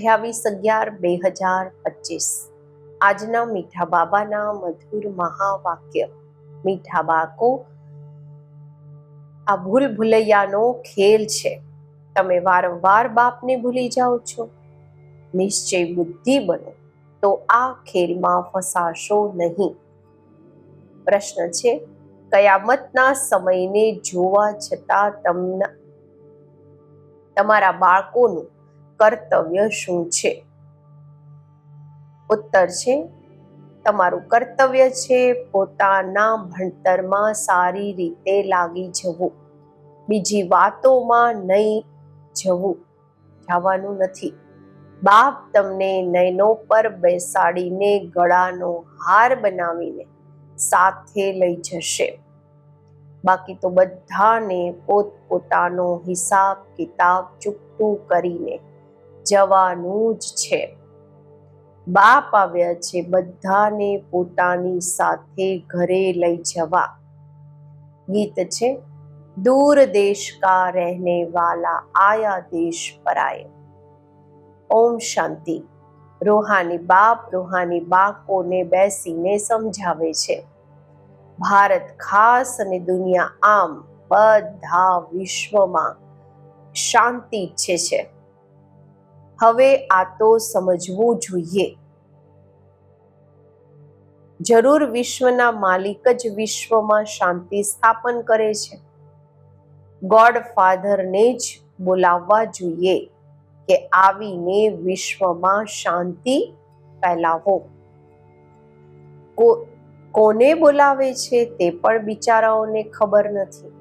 અઠ્યાવીસ અગિયાર બે હજાર પચીસ. આજના મીઠા બાબાના મધુર મહાવાક્ય, મીઠા બાકો આ ભૂલ ભૂલૈયાનો ખેલ છે. તમે વારંવાર બાપને ભૂલી જાઓ છો. નિશ્ચય બુદ્ધિ બનો, તો આ ખેલમાં ફસાશો નહીં. પ્રશ્ન છે, કયામતના સમયને જોવા છતાં તમને, તમારા બાળકોનું કર્તવ્ય શું છે? ઉત્તર છે, તમારું કર્તવ્ય છે પોતાના ભણતરમાં સારી રીતે લાગી જવું. બીજી વાતોમાં નહીં જવું, જવાનું નથી. બાપ તમને નયનો પર બેસાડીને ગળાનો હાર બનાવીને સાથે લઈ જશે. બાકી તો બધાને પોતપોતાનો હિસાબ કિતાબ ચૂકતું કરીને જવાનું જ છે. બાપ આવ્યા છે બધાને પોતાની સાથે ઘરે લઈ જવા. ગીત છે, દૂર દેશ કા રહેને વાલા આયા દેશ પરાય. ઓમ શાંતિ. રોહાની બાપ રોહાની બાકોને બેસીને સમજાવે છે, ભારત ખાસ અને દુનિયા આમ, બધા વિશ્વમાં શાંતિ ઈચ્છે છે. હવે આ તો સમજવું જોઈએ. જરૂર વિશ્વના માલિક જ વિશ્વમાં શાંતિ સ્થાપન કરે છે. ગોડ ફાધરને જ બોલાવવા જોઈએ કે આવીને વિશ્વમાં શાંતિ ફેલાવો. કોને બોલાવે છે તે પણ બિચારાઓને ખબર નથી.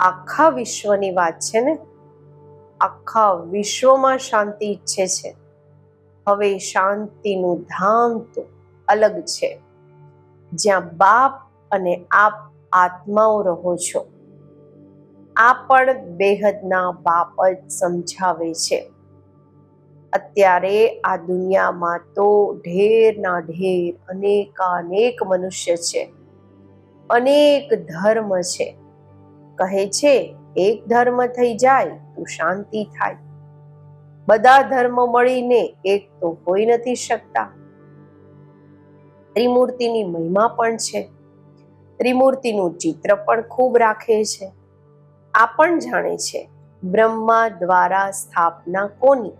આખા વિશ્વની વાત છે ને? આખા વિશ્વમાં શાંતિ ઈચ્છે છે. હવે શાંતિનું ધામ તો અલગ છે. જ્યાં બાપ અને આપ આત્માઓ રહો છો. આ પણ બેહદના બાપ જ સમજાવે છે. અત્યારે આ દુનિયામાં તો ઢેરના ઢેર અનેકાનેક મનુષ્ય છે. અનેક ધર્મ છે. કહે છે એક ધર્મ થઈ જાય તો શાંતિ થાય. બધા ધર્મ મળીને એક તો હોઈ નથી શકતા. ત્રિમૂર્તિની મહિમા પણ છે. ત્રિમૂર્તિનું ચિત્ર પણ ખૂબ રાખે છે. આ પણ જાણે છે બ્રહ્મા દ્વારા સ્થાપના કોની?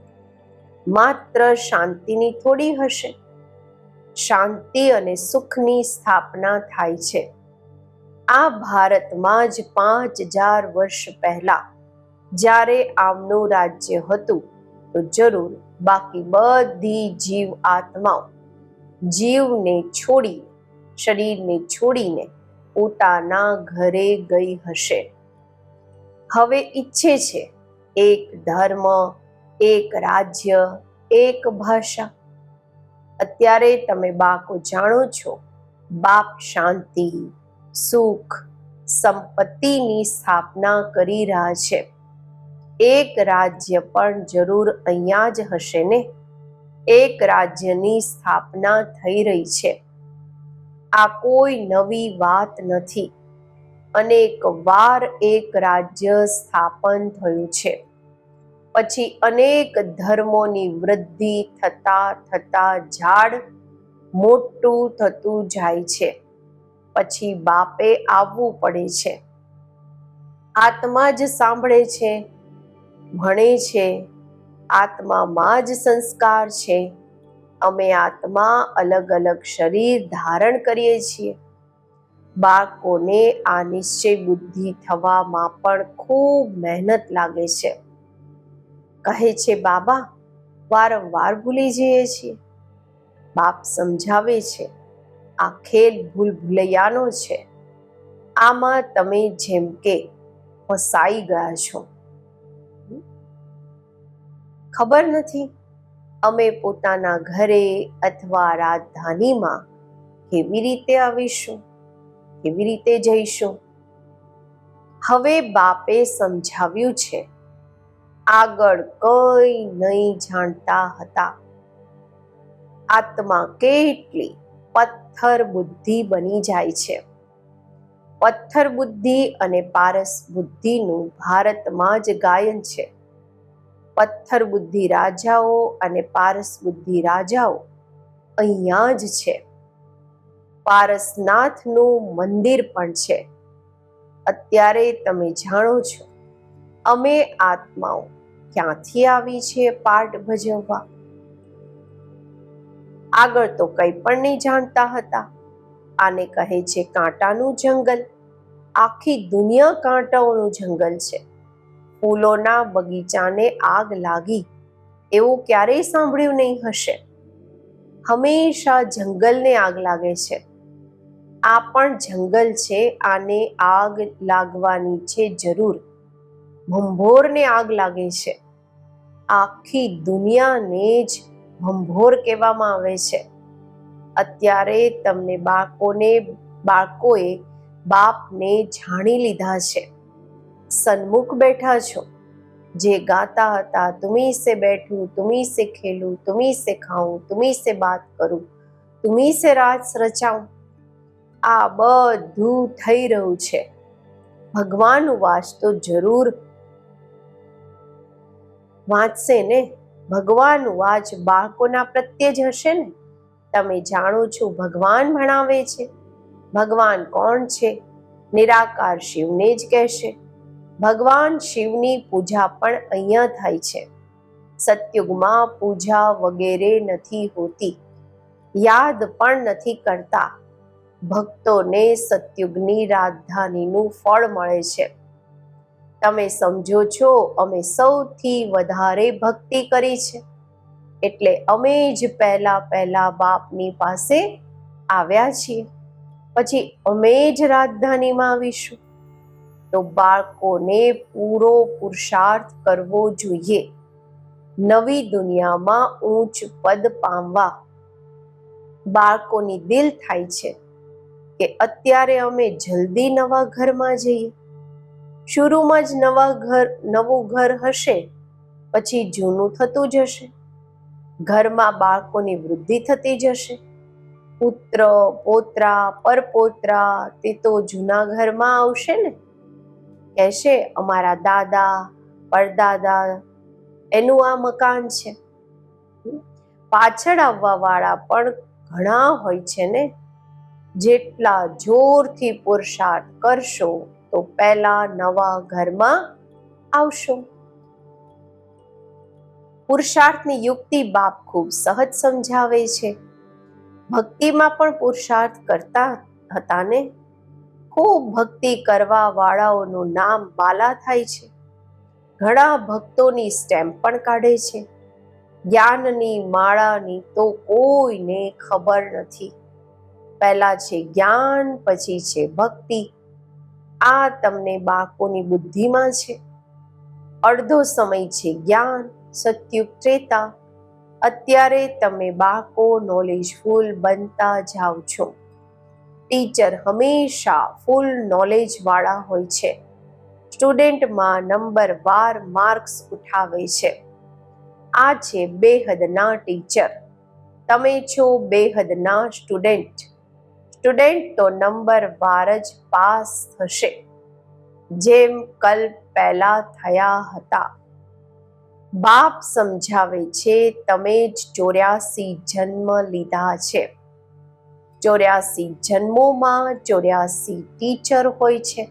માત્ર શાંતિની થોડી હશે. શાંતિ અને સુખની સ્થાપના થાય છે. આ ભારતમાં જ પાંચ હજાર વર્ષ પહેલા જ્યારે આમનું રાજ્ય હતું, તો જરૂર બાકી બધી જીવ આત્માઓ જીવને છોડી શરીરને છોડીને પોતાના ઘરે ગઈ હશે. હવે ઈચ્છે છે એક ધર્મ, એક રાજ્ય, એક ભાષા. અત્યારે તમે બાકો જાણો છો, બાપ શાંતિ. સુખ સંપત્તિની સ્થાપના કરી રહ્યા છે. એક રાજ્ય પણ જરૂર અહીંયા જ હશે ને? એક રાજ્યની સ્થાપના થઈ રહી છે. આ કોઈ નવી વાત નથી. અનેક વાર એક રાજ્ય સ્થાપન થયું છે. પછી અનેક ધર્મોની વૃદ્ધિ થતા થતા ઝાડ મોટું થતું જાય છે. પછી બાપે આવવું પડે છે. આત્મા જ સાંભળે છે, ભણે છે, આત્મામાં જ સંસ્કાર છે. અમે આત્મા અલગ અલગ શરીર ધારણ કરીએ છીએ. બાળકોને આ નિશ્ચય બુદ્ધિ થવામાં પણ ખૂબ મહેનત લાગે છે. કહે છે, બાબા, વારંવાર ભૂલી જઈએ છીએ. બાપ સમજાવે છે આ ખેલ ભૂલ ભૂલૈયાનો છે. આમાં તમે જેમ કે ફસાઈ ગયા છો. ખબર નથી અમે પોતાના ઘરે અથવા રાજધાનીમાં કેવી રીતે આવીશું, કેવી રીતે જઈશું? હવે બાપે સમજાવ્યું છે. આગળ કઈ નહીં જાણતા હતા. આત્મા કેટલી પથ્થર બુદ્ધિ બની જાય છે. પથ્થર બુદ્ધિ અને પારસ બુદ્ધિનું ભારતમાં જ ગાયન છે. પથ્થર બુદ્ધિ રાજાઓ અને પારસ બુદ્ધિ રાજાઓ અહીંયા જ છે. પારસનાથનું મંદિર પણ છે. અત્યારે તમે જાણો છો, અમે આત્માઓ ક્યાંથી આવી છે પાઠ ભજવવા? આગળ તો કંઈ પણ નહીં જાણતા હતા. આને કહે છે કાંટાનું જંગલ. આખી દુનિયા કાંટાઓનું જંગલ છે. ફૂલોના બગીચાને આગ લાગી. એવું ક્યારેય સાંભળ્યું નહીં હશે. હંમેશા જંગલને આગ લાગે છે. આ પણ જંગલ છે, આને આગ લાગવાની છે જરૂર. ભંભોરને આગ લાગે છે. આખી દુનિયાને જ ભંભોર કહેવામાં આવે છે. અત્યારે તમને બાળકોને, બાળકોએ બાપને જાણી લીધા છે. સન્મુખ બેઠા છો. જે ગાતા હતા તુમી સે બેઠું તુમી સે ખેલું તુમી સે ખાઉં તુમી સે વાત કરું તુમી સે રાજ રચાઉં. આ બધું થઈ રહ્યું છે. ભગવાન વાંચતો જરૂર વાંચશે ને? ભગવાનનું વાચ બાળકોના પ્રત્યે જ હશે ને? તમે જાણો છો ભગવાન ભણાવે છે. ભગવાન કોણ છે? નિરાકાર શિવને જ કહેશે. ભગવાન શિવની પૂજા પણ અહીંયા થાય છે. સતયુગમાં પૂજા વગેરે નથી હોતી. યાદ પણ નથી કરતા. ભક્તોને સતયુગની રાજધાનીનું ફળ મળે છે. તમે સમજો છો, અમે સૌથી વધારે ભક્તિ કરી છે. એટલે અમે જ પહેલા પહેલા બાપની પાસે આવ્યા છીએ. પછી અમે જ રાજધાનીમાં આવીશું. તો બાળકોને પૂરો પુરુષાર્થ કરવો જોઈએ. નવી દુનિયામાં ઊંચ પદ પામવા બાળકોની દિલ થાય છે કે અત્યારે અમે જલ્દી નવા ઘરમાં જઈએ. શરૂમાં જ નવા ઘર, નવું ઘર હશે, પછી જૂનું થતું જશે ઘરમાં બાળકોની વૃદ્ધિ થતી જશે પુત્ર, પોતરા, પરપોત્રા, તે તો જૂના ઘરમાં આવશે ને? કહેશે, અમારા દાદા, પરદાદા, એનું આ મકાન છે. પાછળ આવવાવાળા પણ ઘણા હોય છે ને? જેટલા જોરથી પુરુષાર્થ કરશો તો પહેલા નવા ઘરમાં આવશો. પુરુષાર્થની યુક્તિ બાપ ખૂબ સહજ સમજાવે છે. ભક્તિમાં પણ પુરુષાર્થ કરતા હતા ને? ખૂબ ભક્તિ કરવા વાળાઓનું નામ બાલા થાય છે. ઘણા ભક્તોની સ્ટેમ્પ પણ કાઢે છે. જ્ઞાનની માળાની તો કોઈને ખબર નથી. પહેલા છે જ્ઞાન, પછી છે ભક્તિ. આ તમને બાળકોની બુદ્ધિમાં છે. અડધો સમય છે જ્ઞાન, સત્યુગ ત્રેતા. અત્યારે તમે બાળકો નોલેજફુલ બનતા જાઓ છો. ટીચર હંમેશા ફૂલ નોલેજ વાળા હોય છે. સ્ટુડન્ટમાં નંબર વાર માર્ક્સ ઉઠાવે છે. આ છે બેહદના ટીચર. તમે છો બેહદના સ્ટુડન્ટ. સ્ટુડન્ટ તો નંબર વાર જ પાસ થશે. જેમ કલ પહેલા થયા હતા. બાપ સમજાવે છે, તમે જ ચોર્યાસી જન્મ લીધા છે. ચોર્યાસી જન્મોમાં ચોર્યાસી ટીચર હોય છે.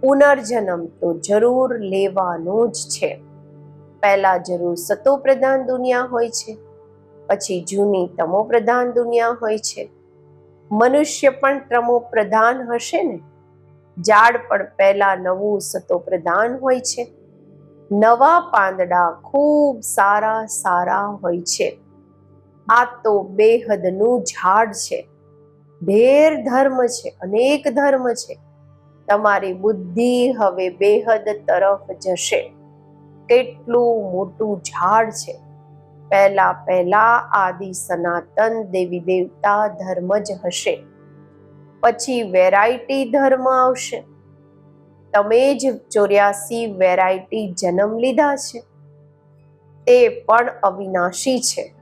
પુનર્જન્મ તો જરૂર લેવાનો જ છે. પહેલા જરૂર સતો પ્રધાન દુનિયા હોય છે. પછી જૂની તમો પ્રધાન દુનિયા હોય છે. મનુષ્ય પણ તમો પ્રધાન હશે ને? ઝાડ પણ પહેલા નવું સતો પ્રધાન હોય છે. નવા પાંદડા ખૂબ સારા સારા હોય છે. આ તો બેહદનું ઝાડ છે. ઢેર ધર્મ છે, અનેક ધર્મ છે. તમારી બુદ્ધિ હવે બેહદ તરફ જશે. કેટલું મોટું ઝાડ છે. પહેલા પહેલા આદિ સનાતન દેવી દેવતા ધર્મ જ હશે. પછી વેરાયટી ધર્મ આવશે. તમે જ ચોર્યાસી વેરાયટી જન્મ લીધા છે. તે પણ અવિનાશી છે.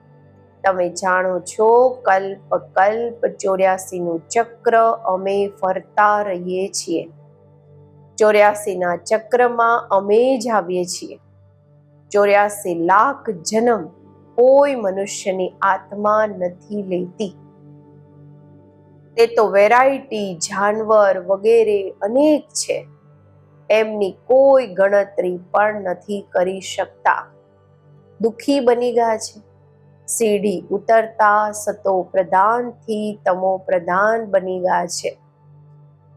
તમે જાણો છો, કલ્પ કલ્પ ચોર્યાસીનું ચક્ર અમે ફરતા રહીએ છીએ. ચોર્યાસીના ચક્રમાં અમે જ આવીએ છીએ. ચોર્યાસી લાખ જન્મ કોઈ મનુષ્યની આત્મા નથી લેતી. તે તો વેરાયટી, જાનવર વગેરે અનેક છે. એમની કોઈ ગણતરી પણ નથી કરી શકતા. દુઃખી બની ગયા છે. સીડી ઉતરતા સતો પ્રધાનથી તમો પ્રધાન બની ગયા છે.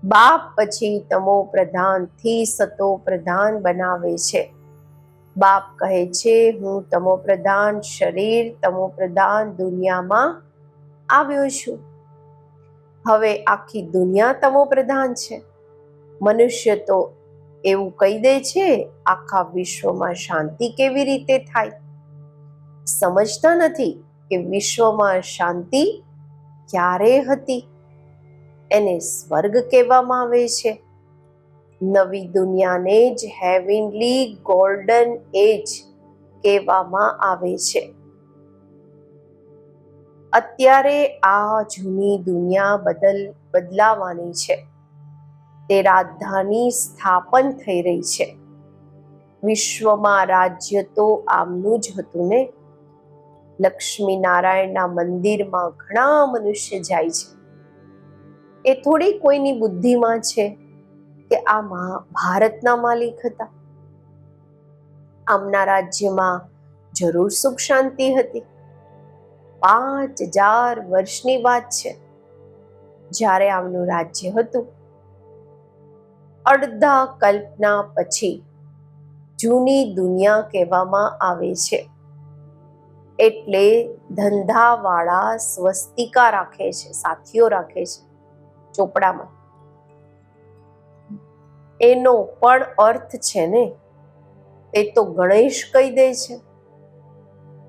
બાપ પછી તમો પ્રધાનથી સતો પ્રધાન બનાવે છે. બાપ કહે છે, હું તમો પ્રધાન શરીર તમો પ્રધાન દુનિયામાં આવ્યો છું. હવે આખી દુનિયા તમો પ્રધાન છે. મનુષ્ય તો એવું કહી દે છે, આખા વિશ્વમાં શાંતિ કેવી રીતે થાય? સમજતા નથી કે વિશ્વમાં શાંતિ ક્યારે હતી. એને સ્વર્ગ કહેવામાં આવે છે. નવી દુનિયાને જ હેવિનલી ગોલ્ડન એજ કહેવામાં આવે છે. અત્યારે આ જૂની દુનિયા બદલ બદલાવાની છે. તે રાજધાની સ્થાપન થઈ રહી છે. વિશ્વમાં રાજ્ય તો આમનું જ હતું ને? લક્ષ્મી નારાયણના મંદિરમાં ઘણા મનુષ્ય જાય છે. એ થોડી કોઈની બુદ્ધિમાં છે? કે આ મહા ભારતના માલિક હતા. આમના રાજ્યમાં જરૂર સુખ શાંતિ હતી. પાંચ હજાર વર્ષની વાત છે. જ્યારે આમનું રાજ્ય હતું. અડધા કલ્પના પછી જૂની દુનિયા કહેવામાં આવે છે. એટલે ધંધાવાળા સ્વસ્તિકા રાખે છે, સાથીઓ રાખે છે ચોપડામાં. એનો પણ અર્થ છે ને? એ તો ગણેશ કહી દે છે.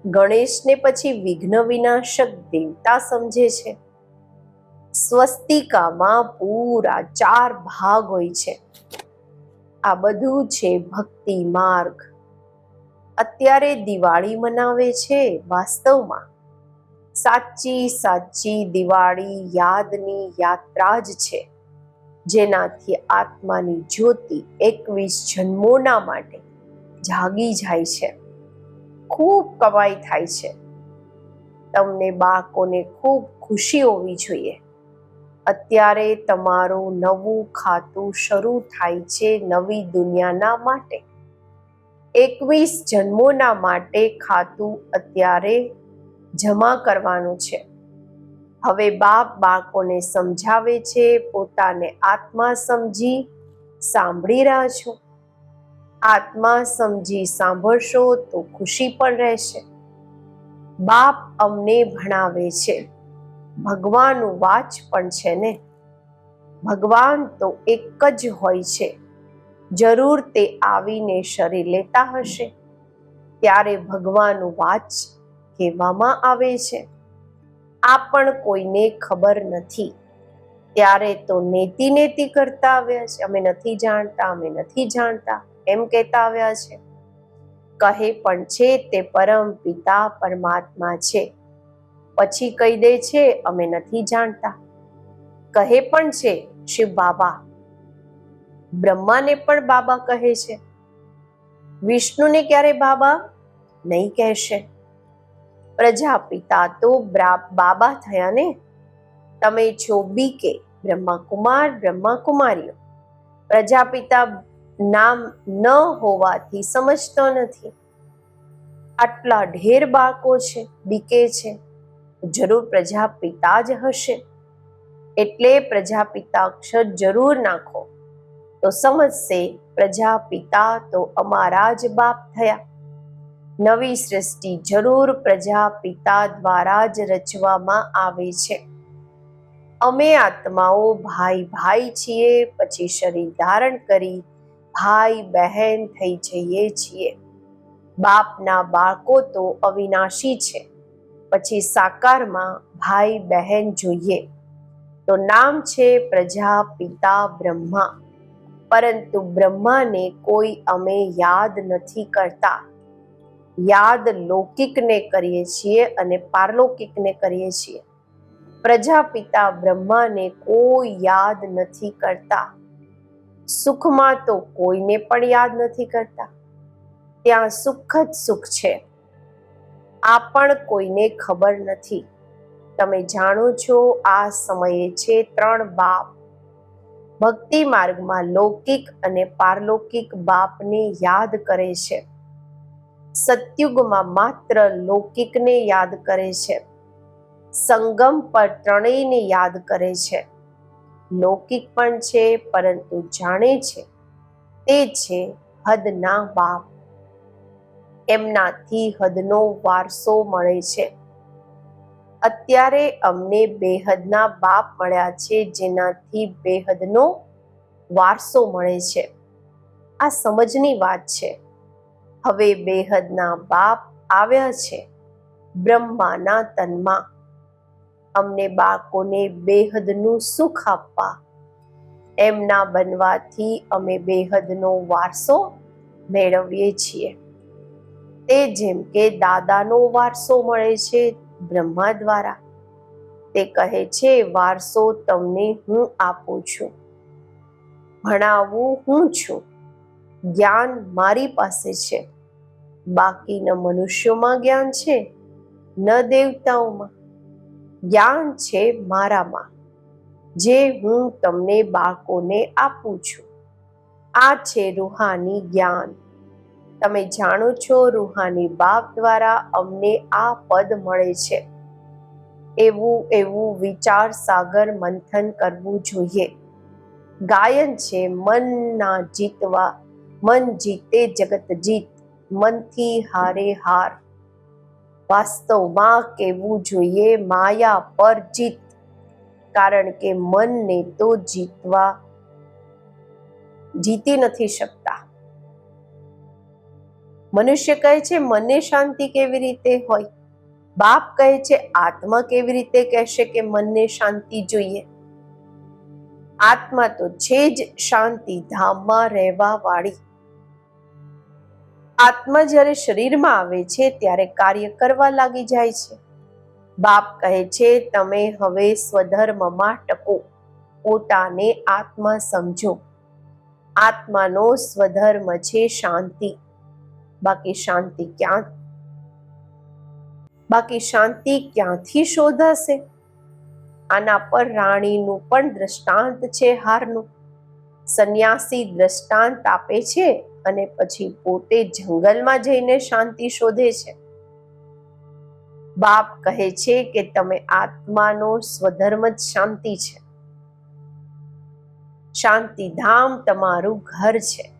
ગણેશને પછી વિઘ્ન વિનાશક દેવતા સમજે છે. સ્વસ્તિકામાં પૂરા ચાર ભાગ હોય છે. આ બધું છે ભક્તિ માર્ગ. અત્યારે દિવાળી મનાવે છે વાસ્તવમાં. સાચી સાચી દિવાળી યાદની યાત્રા જ છે. જેનાથી આત્માની જ્યોતિ એકવીસ જન્મોના માટે જાગી જાય છે. ખૂબ કવાઈ થાય છે. તમને બાળકોને ખૂબ ખુશી હોવી જોઈએ. અત્યારે તમારું નવું ખાતું શરૂ થાય છે નવી દુનિયાના માટે. એકવીસ જન્મોના માટે ખાતું અત્યારે જમા કરવાનું છે. હવે બાપ બાળકોને સમજાવે છે, પોતાને આત્મા સમજી સાંભળી રહ્યા છો. આત્મા સમજી સાંભળશો તો ખુશી પણ રહેશે. બાપ અમને ભણાવે છે. ભગવાનનું વાચ પણ છે ને? ભગવાન તો એક જ હોય છે. જરૂર તે આવીને શરીર લેતા હશે. ત્યારે ભગવાનનું વાચ કહેવામાં આવે છે. આ પણ કોઈને ખબર નથી. ત્યારે તો નેતિ નેતિ કરતા આવ્યા છે. અમે નથી જાણતા, અમે નથી જાણતા, એમ કહેતા આવ્યા છે. કહે પણ છે તે પરમ પિતા પરમાત્મા છે. પછી કહી દે છે, અમે નથી જાણતા. કહે પણ છે, શિવ બાબા. બ્રહ્માને પણ બાબા કહે છે. વિષ્ણુને ક્યારે બાબા? નહીં કહેશે. પ્રજાપિતા તો બાબા થયા ને તમે છો બીકે, બ્રહ્માકુમાર, બ્રહ્માકુમારીઓ. પ્રજાપિતા નામ ન હોવાથી સમજતો નથી. આટલા ઢેર બાળકો છે, બીકે છે. જરૂર પ્રજાપિતા જ હશે. એટલે પ્રજાપિતા અક્ષર જરૂર નાખો. તો સમજશે, પ્રજાપિતા તો અમારા જ બાપ થયા. નવી સૃષ્ટિ જરૂર પ્રજાપિતા દ્વારા જ રચવામાં આવે છે. અમે આત્માઓ ભાઈ ભાઈ છીએ, પછી શરીર ધારણ કરી ભાઈ બહેન થઈ જઈએ છીએ. બાપના બાળકો તો અવિનાશી છે, પછી સાકારમાં ભાઈ બહેન જોઈએ. તો નામ છે પ્રજા પિતા બ્રહ્મા, પરંતુ બ્રહ્માને કોઈ અમે યાદ નથી કરતા. યાદ લૌકિકને કરીએ છીએ અને પારલૌકિકને કરીએ છીએ. પ્રજાપિતા બ્રહ્માને કોઈ યાદ નથી કરતા. સુખમાં તો કોઈને પણ યાદ નથી કરતા. ત્યાં સુખ જ સુખ છે. આ પણ કોઈને ખબર નથી. તમે જાણો છો આ સમયે છે ત્રણ બાપ. ભક્તિ માર્ગમાં લૌકિક અને પારલૌકિક બાપને યાદ કરે છે. સતયુગમાં માત્ર લૌકિકને યાદ કરે છે. સંગમ પર ત્રણેયને યાદ કરે છે. લૌકિક પણ છે, પરંતુ જાણે છે તે છે હદના બાપ. એમનાથી હદનો વારસો મળે છે. અત્યારે અમને બેહદના બાપ મળ્યા છે, જેનાથી બેહદનો વારસો મળે છે. આ સમજની વાત છે. હવે બેહદના બાપ આવ્યા છે બ્રહ્માના તનમાં. અમને બાળકોને બેહદનું સુખ આપવા. એમના બનવાથી અમે બેહદનો વારસો મેળવીએ છીએ. તે જેમ કે દાદાનો વારસો મળે છે બ્રહ્મા દ્વારા. તે કહે છે, વારસો તમને હું આપું છું. ભણાવવું હું છું. જ્ઞાન મારી પાસે છે. બાકીના મનુષ્યોમાં જ્ઞાન છે, ન દેવતાઓમાં. જ્ઞાન છે મારામાં, જે હું તમને બાળકોને આપું છું. આ છે રૂહાની જ્ઞાન. તમે જાણો છો રૂહાની બાપ દ્વારા અમને આ પદ મળે છે. એવું એવું વિચાર સાગર મંથન કરવું જોઈએ. ગાયન છે મનના જીતવા, મન જીતે જગત જીત. મનથી હારે હાર. વાસ્તવમાં કહેવું જોઈએ, માયા પર જીત. કારણ કે મનને તો જીતવા, જીતી નથી શકતા. મનુષ્ય કહે છે, મને શાંતિ કેવી રીતે હોય? બાપ કહે છે, આત્મા કેવી રીતે કહેશે કે મનને શાંતિ જોઈએ? આત્મા તો છે જ શાંતિ, ધામમાં રહેવા વાળી આત્મા જ્યારે શરીરમાં આવે છે, ત્યારે કાર્ય કરવા લાગી જાય છે. બાપ કહે છે, તમે હવે સ્વધર્મમાં ટકો. પોતાને આત્મા સમજો. આત્માનો સ્વધર્મ છે શાંતિ. બાકી શાંતિ ક્યાં? બાકી શાંતિ ક્યાંથી શોધાશે? આના પર રાણીનું પણ દ્રષ્ટાંત છે હારનું. સંન્યાસી દ્રષ્ટાંત આપે છે અને પછી પોતે જંગલમાં જઈને શાંતિ શોધે છે. બાપ કહે છે કે તમે આત્માનો સ્વધર્મ જ શાંતિ છે. શાંતિધામ તમારું ઘર છે.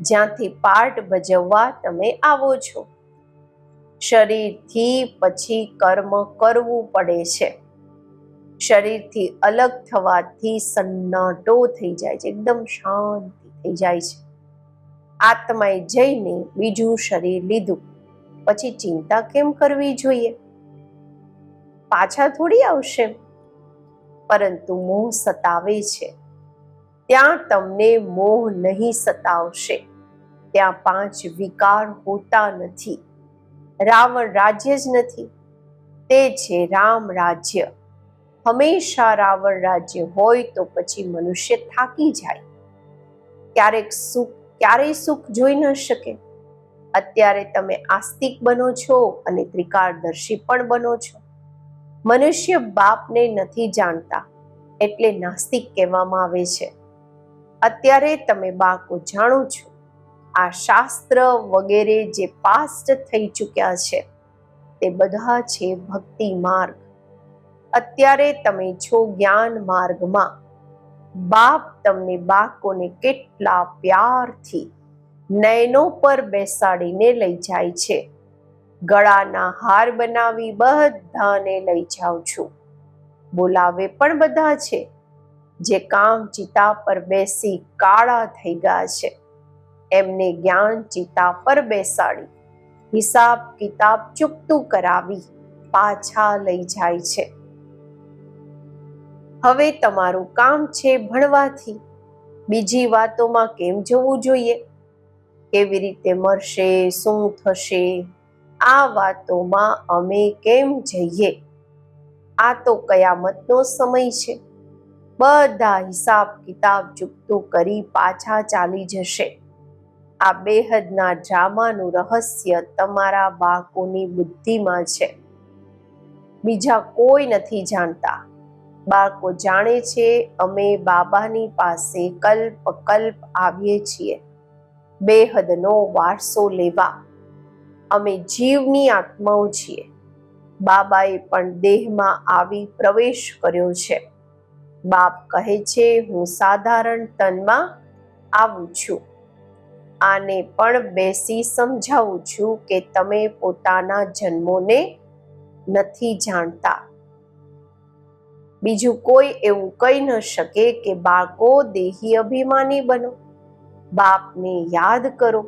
જ્યાંથી પાઠ ભજવવા તમે આવો છો. શરીરથી પછી કર્મ કરવું પડે છે. શરીરથી અલગ થવાથી સન્નાટો થઈ જાય છે. એકદમ શાંતિ થઈ જાય છે. આત્માએ જઈને બીજું શરીર લીધું. પછી ચિંતા કેમ કરવી જોઈએ? પાછા થોડી આવશે. પરંતુ મોહ સતાવે છે. ત્યાં તમને મોહ નહીં સતાવશે. ત્યાં પાંચ વિકાર હોતા નથી. રાવણ રાજ્ય જ નથી. તે છે રામ રાજ્ય. હંમેશા રાવણ રાજ્ય હોય તો પછી મનુષ્ય થાકી જાય. ક્યારેક સુખ ક્યારેય સુખ જોઈ ન શકે. અત્યારે તમે આસ્તિક બનો છો અને ત્રિકાળદર્શી પણ બનો છો. મનુષ્ય બાપને નથી જાણતા, એટલે નાસ્તિક કહેવામાં આવે છે. અત્યારે તમે બાપો જાણો છો, આ શાસ્ત્ર વગેરે જે પાસ્ટ થઈ ચૂક્યા છે, તે બધા છે ભક્તિ માર્ગ. અત્યારે તમે છો જ્ઞાન માર્ગમાં. બાપ તમને બાળકોને કેટલા પ્યારથી નયનો પર બેસાડીને લઈ જાય છે. ગળાના હાર બનાવી બધાને લઈ જાઉં છું. બોલાવે પણ બધા છે. જે કામ ચિતા પર બેસી કાળા થઈ ગયા છે. એમને જ્ઞાન ચિતા પર બેસાડી હિસાબ કિતાબ ચૂકતું કરાવી પાછા લઈ જાય છે. હવે તમારું કામ છે ભણવાથી. બીજી વાતોમાં કેમ જવું જોઈએ? કેવી રીતે મરશે? શું થશે? આ વાતોમાં અમે કેમ જઈએ? આ તો કયામતનો સમય છે. બધા હિસાબ કિતાબ ચૂકતું કરી પાછા ચાલી જશે. આ બેહદના ડ્રામાનું રહસ્ય તમારા બાળકોની બુદ્ધિમાં છે. બીજા કોઈ નથી જાણતા. બાળકો જાણે છે, અમે બાબાની પાસે કલ્પ કલ્પ આવીએ છીએ. બેહદનો વારસો લેવા. અમે જીવની આત્માઓ છીએ. બાબાએ પણ દેહમાં આવી પ્રવેશ કર્યો છે. બાપ કહે છે, હું સાધારણ તનમાં આવું છું. આને પણ બેસી સમજાવું છું કે તમે પોતાના જન્મોને નથી જાણતા. બીજું કોઈ એવું કહી ન શકે કે બાળકો દેહી અભિમાની બનો. બાપને યાદ કરો.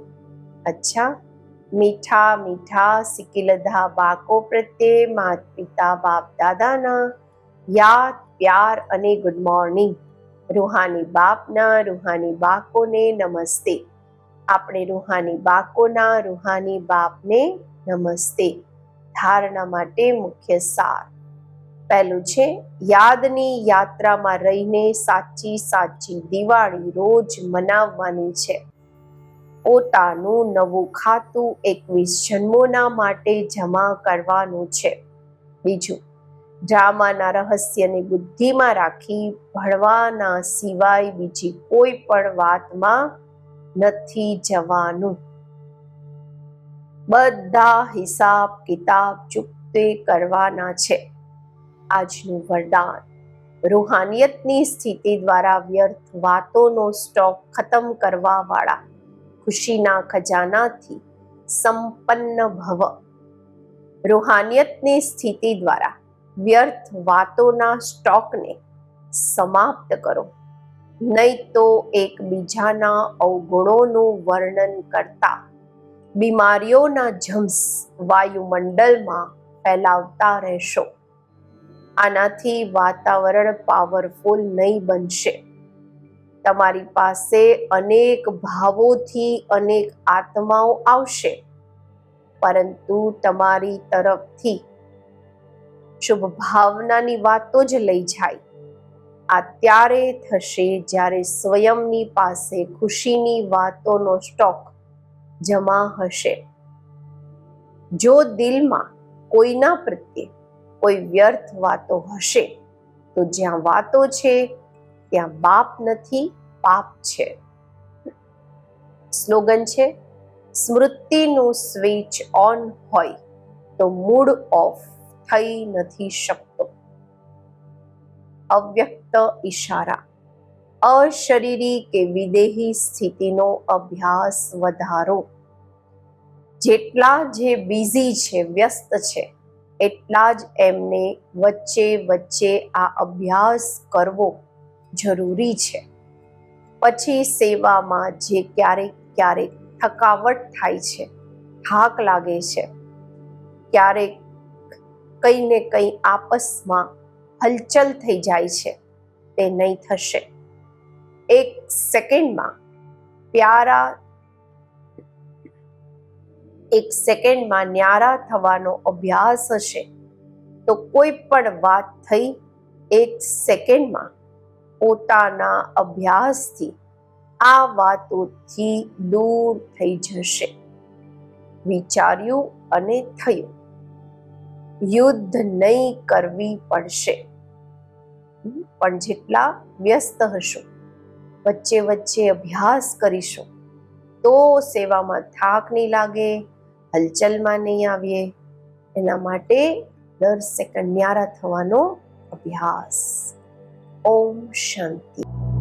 અચ્છા, મીઠા મીઠા સિકિલધા બાળકો પ્રત્યે માત પિતા, બાપ દાદાના યાદ, પ્યાર અને ગુડ મોર્નિંગ રૂહાની બાપના રૂહાની બાળકોને નમસ્તે. આપણે રૂહાની બાકોના રૂહાની બાપને નમસ્તે. ધારણા માટે મુખ્ય સાર. પહેલું છે, યાદની યાત્રામાં રહીને સાચી સાચી દિવાળી રોજ મનાવવાની છે. પોતાનું નવું ખાતું એકવીસ જન્મોના માટે જમા કરવાનું છે. બીજું, ડ્રામાના રહસ્યને બુદ્ધિમાં રાખી ભણવાના સિવાય બીજી કોઈ પણ વાતમાં નથી જવાનું. બધા હિસાબ કિતાબ ચૂકતે કરવાના છે. આજનું વરદાન. રૂહાનિયતની સ્થિતિ દ્વારા વ્યર્થ વાતોનો સ્ટોક ખતમ કરવા વાળા ખુશીના ખજાનાથી સંપન્ન ભવ. રૂહાનિયતની સ્થિતિ દ્વારા વ્યર્થ વાતોના સ્ટોકને સમાપ્ત કરો. નહીં તો એકબીજાના અવગુણોનું વર્ણન કરતા બીમારીઓના જમ્સ વાયુમંડળમાં ફેલાવતા રહેશો. આનાથી વાતાવરણ પાવરફુલ નહીં બનશે. તમારી પાસે અનેક ભાવોથી અનેક આત્માઓ આવશે, પરંતુ તમારી તરફથી શુભ ભાવનાની વાતો જ લઈ જાય. આ ત્યારે થશે જ્યારે સ્વયંની પાસે ખુશીની વાતોનો સ્ટોક જમા હશે. જો દિલમાં કોઈના પ્રત્યે કોઈ વ્યર્થ વાતો હશે, તો જ્યાં વાતો છે, ત્યાં બાપ નથી, પાપ છે. સ્લોગન છે, સ્મૃતિનું સ્વિચ ઓન હોય, તો મૂડ ઓફ થઈ નથી શકતો. અવ્યક્ત ઈશારા, અશરીરી કે વિદેહી સ્થિતિનો અભ્યાસ વધારો. જેટલા જે બિઝી છે, વ્યસ્ત છે એટલા જ એમને વચ્ચે વચ્ચે આ અભ્યાસ કરવો જરૂરી છે. પછી સેવામાં જે ક્યારેક ક્યારેક થકાવટ થાય છે, થાક લાગે છે, ક્યારેક કંઈ ને કંઈ આપસમાં હલચલ થઈ જાય છે, તે નહીં થશે. એક સેકન્ડમાં પ્યારા એક સેકન્ડમાં ન્યારા થવાનો અભ્યાસ હશે, તો કોઈ પણ વાત થઈ એક સેકન્ડમાં પોતાના અભ્યાસથી આ વાતોથી દૂર થઈ જશે. વિચાર્યું અને થયું. યુદ્ધ નહીં કરવી પડશે. પણ જેટલા વ્યસ્ત હશો, વચ્ચે વચ્ચે અભ્યાસ કરીશું, તો સેવામાં થાક નહીં લાગે. હલચલમાં નહીં આવીએ. એના માટે દર સેકન્ડ ન્યારા થવાનો અભ્યાસ. ઓમ શાંતિ.